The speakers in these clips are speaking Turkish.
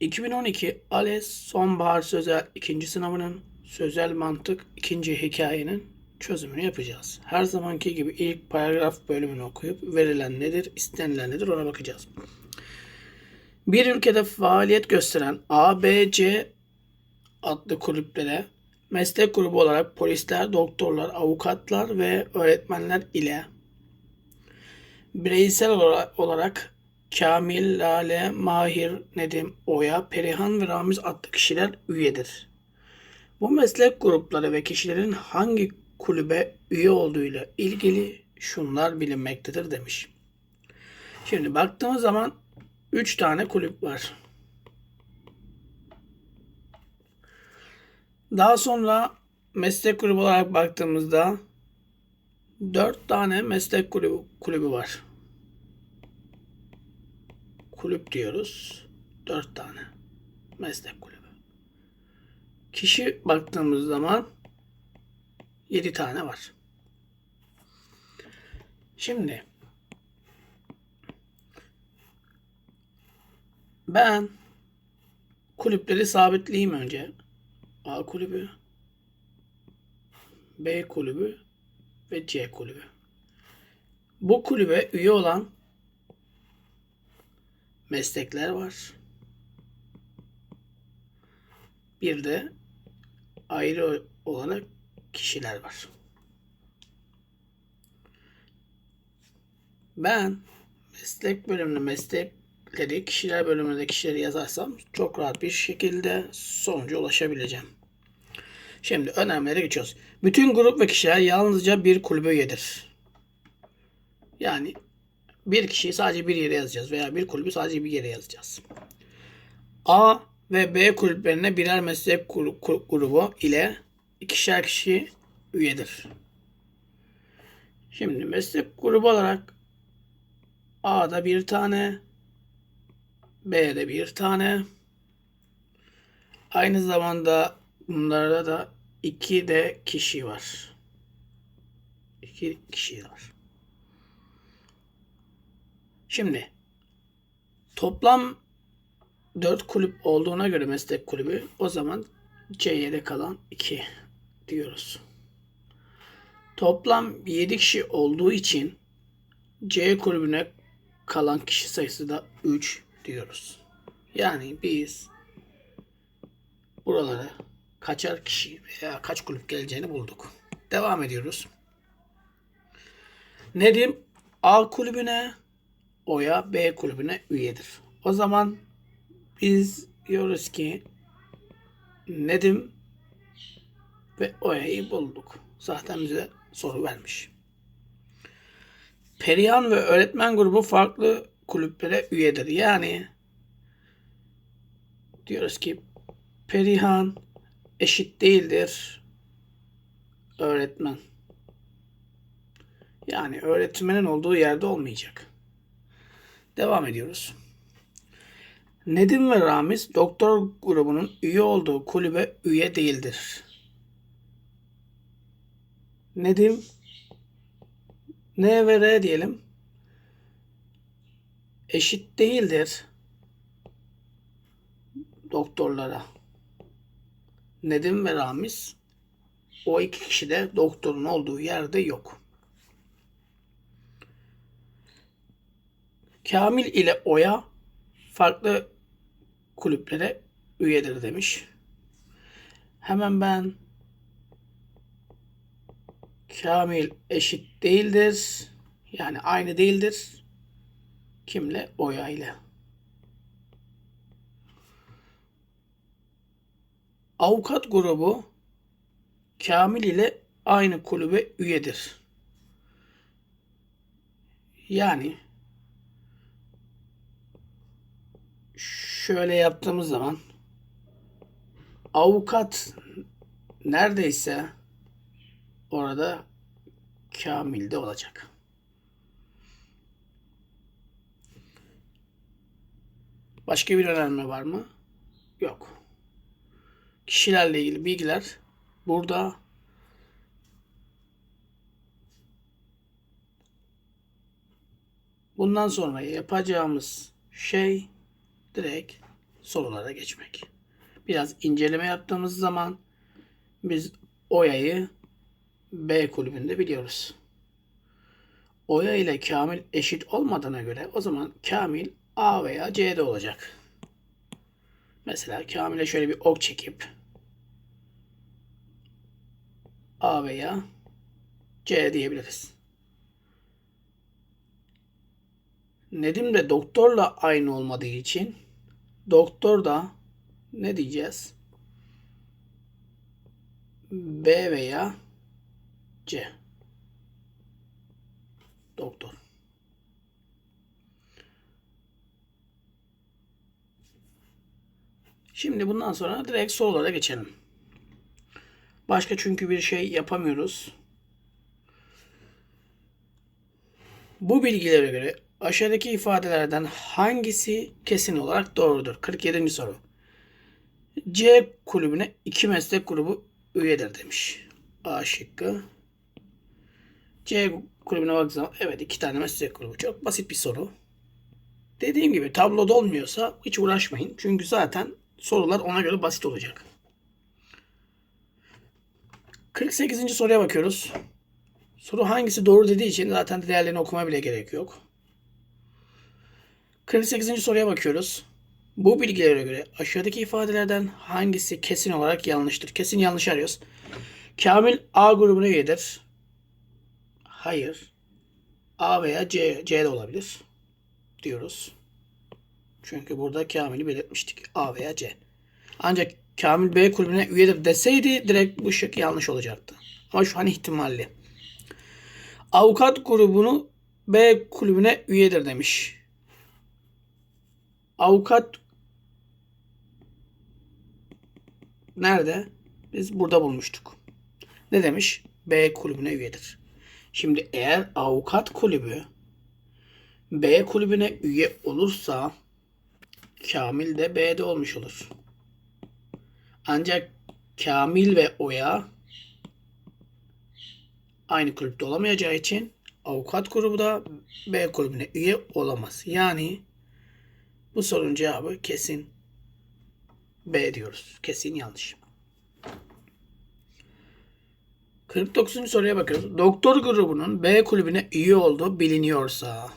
2012 ALES Sonbahar Sözel 2. sınavının Sözel Mantık 2. hikayenin çözümünü yapacağız. Her zamanki gibi ilk paragraf bölümünü okuyup verilen nedir, istenilen nedir ona bakacağız. Bir ülkede faaliyet gösteren ABC adlı kulüplere meslek grubu olarak polisler, doktorlar, avukatlar ve öğretmenler ile bireysel olarak, Kamil, Lale, Mahir, Nedim, Oya, Perihan ve Ramiz adlı kişiler üyedir. Bu meslek grupları ve kişilerin hangi kulübe üye olduğuyla ilgili şunlar bilinmektedir demiş. Şimdi baktığımız zaman 3 tane kulüp var. Daha sonra meslek grubu olarak baktığımızda 4 tane meslek kulübü, kulübü var. Kulüp diyoruz. 4 tane meslek kulübü. Kişi baktığımız zaman 7 tane var. Şimdi ben kulüpleri sabitleyeyim önce. A kulübü, B kulübü ve C kulübü. Bu kulübe üye olan meslekler var. Bir de ayrı olarak kişiler var. Ben meslek bölümünü meslekleri, kişiler bölümünde kişileri yazarsam çok rahat bir şekilde sonuca ulaşabileceğim. Şimdi önemlere geçiyoruz. Bütün grup ve kişiler yalnızca bir kulübe üyedir. Yani bir kişiyi sadece bir yere yazacağız veya bir kulübü sadece bir yere yazacağız. A ve B kulüplerine birer meslek grubu ile ikişer kişi üyedir. Şimdi meslek grubu olarak A'da bir tane, B'de bir tane. Aynı zamanda bunlarda da iki de kişi var. İki kişi var. Şimdi toplam 4 kulüp olduğuna göre meslek kulübü o zaman C'ye kalan 2 diyoruz. Toplam 7 kişi olduğu için C kulübüne kalan kişi sayısı da 3 diyoruz. Yani biz buralara kaçar kişi veya kaç kulüp geleceğini bulduk. Devam ediyoruz. Nedim A kulübüne Oya B kulübüne üyedir. O zaman biz diyoruz ki Nedim ve Oya'yı bulduk. Zaten bize soru vermiş. Perihan ve öğretmen grubu farklı kulüplere üyedir. Yani diyoruz ki Perihan eşit değildir öğretmen. Yani öğretmenin olduğu yerde olmayacak. Devam ediyoruz. Nedim ve Ramiz doktor grubunun üye olduğu kulübe üye değildir. Nedim N ve R diyelim eşit değildir doktorlara. Nedim ve Ramiz o iki kişi de doktorun olduğu yerde yok. Kamil ile Oya farklı kulüplere üyedir demiş. Hemen ben Kamil eşit değildir. Yani aynı değildir. Kimle? Oya ile. Avukat grubu Kamil ile aynı kulübe üyedir. Yani şöyle yaptığımız zaman avukat neredeyse orada Kamil'de olacak. Başka bir önerme var mı? Yok. Kişilerle ilgili bilgiler burada. Bundan sonra yapacağımız şey direkt sorulara geçmek. Biraz inceleme yaptığımız zaman biz Oya'yı B kulübünde biliyoruz. Oya ile Kamil eşit olmadığına göre o zaman Kamil A veya C'de olacak. Mesela Kamil'e şöyle bir ok çekip A veya C diyebiliriz. Nedim de doktorla aynı olmadığı için doktor da ne diyeceğiz? B veya C. Doktor. Şimdi bundan sonra direkt sorulara geçelim. Başka çünkü bir şey yapamıyoruz. Bu bilgilere göre aşağıdaki ifadelerden hangisi kesin olarak doğrudur? 47. soru. C kulübüne iki meslek grubu üyedir demiş. A şıkkı. C kulübüne baktığınız zaman evet iki tane meslek grubu. Çok basit bir soru. Dediğim gibi tabloda olmuyorsa hiç uğraşmayın. Çünkü zaten sorular ona göre basit olacak. 48. soruya bakıyoruz. Soru hangisi doğru dediği için zaten diğerlerini okumaya bile gerek yok. 48. soruya bakıyoruz. Bu bilgilere göre aşağıdaki ifadelerden hangisi kesin olarak yanlıştır? Kesin yanlış arıyoruz. Kamil A grubuna üyedir. Hayır. A veya C, C de olabilir diyoruz. Çünkü burada Kamil'i belirtmiştik. A veya C. Ancak Kamil B kulübüne üyedir deseydi direkt bu şık yanlış olacaktı. Ama şu an ihtimalli. Avukat grubunu B kulübüne üyedir demiş. Avukat nerede? Biz burada bulmuştuk. Ne demiş? B kulübüne üyedir. Şimdi eğer avukat kulübü B kulübüne üye olursa Kamil de B'de olmuş olur. Ancak Kamil ve Oya aynı kulüpte olamayacağı için avukat grubu da B kulübüne üye olamaz. Yani bu sorunun cevabı kesin B diyoruz. Kesin yanlış. 49. soruya bakıyoruz. Doktor grubunun B kulübüne üye olduğu biliniyorsa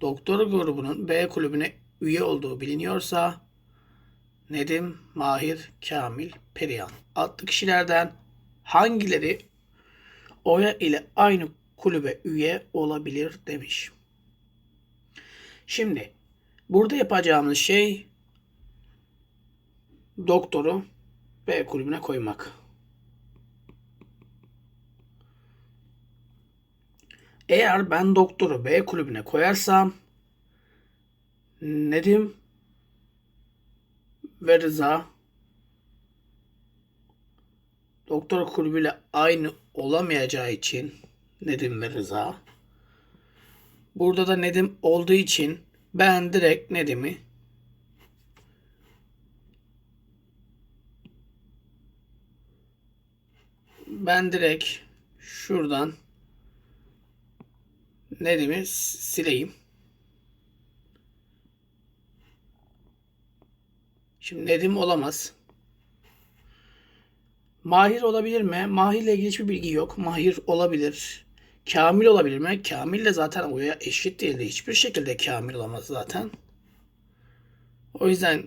Doktor grubunun B kulübüne üye olduğu biliniyorsa Nedim, Mahir, Kamil, Perihan adlı kişilerden hangileri Oya ile aynı kulübe üye olabilir demiş. Şimdi burada yapacağımız şey doktoru B kulübüne koymak. Eğer ben doktoru B kulübüne koyarsam Nedim ve Rıza doktor kulübüyle aynı olamayacağı için Nedim ve Rıza burada da Nedim olduğu için ben direkt Nedim'i ben direkt şuradan Nedim'i sileyim. Şimdi Nedim olamaz. Mahir olabilir mi? Mahir ile ilgili hiçbir bilgi yok. Mahir olabilir. Kamil olabilir mi? Kamil de zaten oya eşit değildi. Hiçbir şekilde kamil olamaz zaten. O yüzden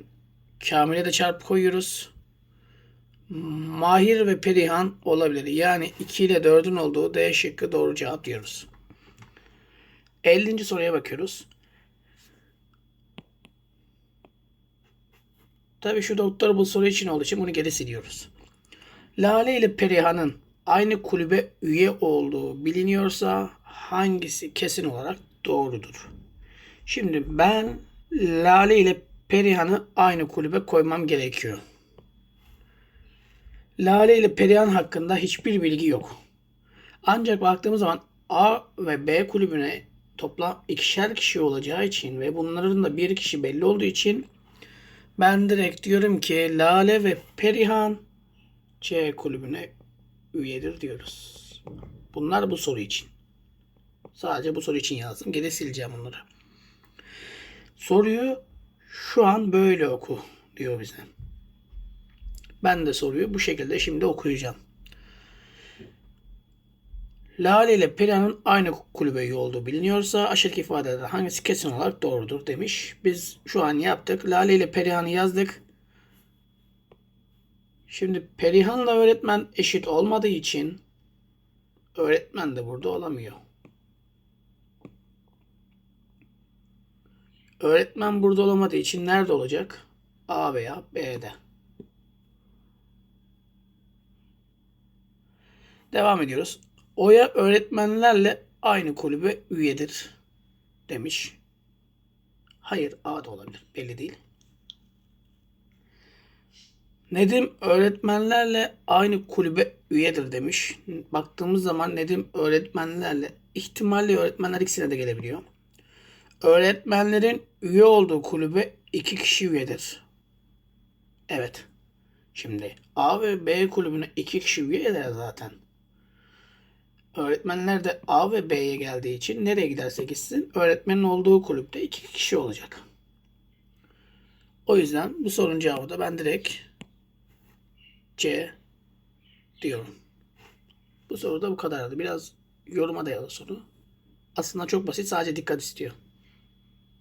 Kamil'e de çarpı koyuyoruz. Mahir ve Perihan olabilir. Yani 2 ile 4'ün olduğu D şıkkı doğru cevap diyoruz. 50. soruya bakıyoruz. Tabii şu doktor bu soru için olduğu için bunu geri siliyoruz. Lale ile Perihan'ın aynı kulübe üye olduğu biliniyorsa hangisi kesin olarak doğrudur? Şimdi ben Lale ile Perihan'ı aynı kulübe koymam gerekiyor. Lale ile Perihan hakkında hiçbir bilgi yok. Ancak baktığımız zaman A ve B kulübüne toplam ikişer kişi olacağı için ve bunların da bir kişi belli olduğu için ben direkt diyorum ki Lale ve Perihan C kulübüne üyedir diyoruz. Bunlar bu soru için. Sadece bu soru için yazdım. Geri sileceğim bunları. Soruyu Şu an böyle oku diyor bize. Ben de soruyu bu şekilde şimdi okuyacağım. Lale ile Perihan'ın aynı kulübe üye olduğu biliniyorsa aşağıdaki ifadelerden hangisi kesin olarak doğrudur demiş. Biz şu an yaptık. Lale ile Perihan'ı yazdık. Şimdi Perihan'la öğretmen eşit olmadığı için öğretmen de burada olamıyor. Öğretmen burada olamadığı için nerede olacak? A veya B'de. Devam ediyoruz. Oya öğretmenlerle aynı kulübe üyedir demiş. Hayır A da olabilir. Belli değil. Nedim öğretmenlerle aynı kulübe üyedir demiş. Baktığımız zaman Nedim öğretmenlerle ihtimalle öğretmenler ikisine de gelebiliyor. Öğretmenlerin üye olduğu kulübe iki kişi üyedir. Evet. Şimdi A ve B kulübüne iki kişi üyeler zaten. Öğretmenler de A ve B'ye geldiği için nereye giderse gitsin öğretmenin olduğu kulüpte iki kişi olacak. O yüzden bu sorunun cevabı da ben direkt C diyorum. Bu soru da bu kadardı. Biraz yoruma dayalı soru. Aslında çok basit sadece dikkat istiyor.